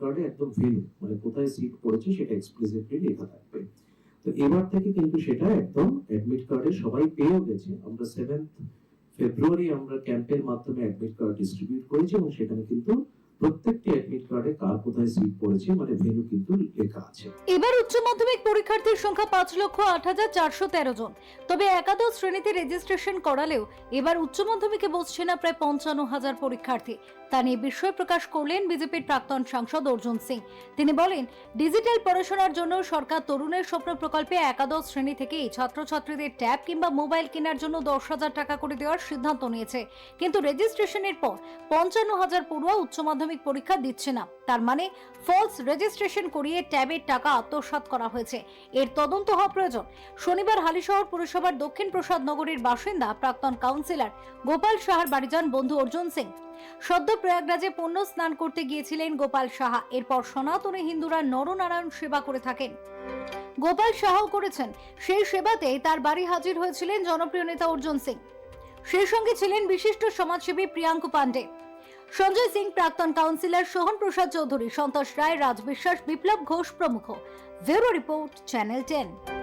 কার্ডে একদম ভেনু মানে কোথায় সিট পড়েছে সেটা এক্সপ্লিসিটলি লেখা থাকবে। তো এবার থেকে কিন্তু সেটা একদম অ্যাডমিট কার্ডে সবাই পেয়েও গেছে। আমরা সেভেন্থ ফেব্রুয়ারি আমরা ক্যাম্পের মাধ্যমে অ্যাডমিট কার্ড ডিস্ট্রিবিউট করেছি এবং সেখানে কিন্তু প্রত্যেকটি কার্ডে কার কোথায় সিট পড়েছে মানে ভেনু কিন্তু লেখা আছে। এবার উচ্চ মাধ্যমিক পরীক্ষার্থীর সংখ্যা পাঁচ লক্ষ আট হাজার চারশো তেরো জন। তবে একাদশ শ্রেণীতে রেজিস্ট্রেশন করালেও এবার উচ্চ মাধ্যমিকে বসছে না প্রায় পঞ্চান্ন হাজার পরীক্ষার্থী। তা নিয়ে বিস্ময় প্রকাশ করলেন বিজেপির প্রাক্তন সাংসদ অর্জুন সিং। তিনি বলেন ডিজিটাল পড়াশোনার জন্য সরকার তরুণের স্বপ্ন প্রকল্পে একাদশ শ্রেণি থেকে এই ছাত্রছাত্রীদের ট্যাব কিংবা মোবাইল কেনার জন্য দশ হাজার টাকা করে দেওয়ার সিদ্ধান্ত নিয়েছে। কিন্তু রেজিস্ট্রেশনের পর পঞ্চান্ন হাজার পড়ুয়া উচ্চ মাধ্যমিক পরীক্ষা দিচ্ছে না। তার মানে ফলস রেজিস্ট্রেশন করিয়ে ট্যাবের টাকা আত্মসাৎ করা হয়েছে। এর তদন্ত হওয়া প্রয়োজন। শনিবার হালিশহর পুরসভার দক্ষিণ প্রসাদ নগরীর বাসিন্দা, প্রাক্তন কাউন্সিলর গোপাল সাহার বাড়ি যান বন্ধু অর্জুন সিং। সদ্য প্রয়াগরাজে পণ্য স্নান করতে গিয়েছিলেন গোপাল সাহা। এরপর সনাতনী হিন্দুরা নরনারায়ণ সেবা করে থাকেন। গোপাল সাহাও করেছেন। সেই সেবাতে তার বাড়ি হাজির হয়েছিলেন জনপ্রিয় নেতা অর্জুন সিং। সেই সঙ্গে ছিলেন বিশিষ্ট সমাজসেবী প্রিয়াঙ্কু পান্ডে সঞ্জয় সিং, প্রাক্তন কাউন্সিলর সোহন প্রসাদ চৌধুরী, সন্তোষ রায় রাজবিশ্বাস বিপ্লব ঘোষ প্রমুখ। Bureau report, channel ten.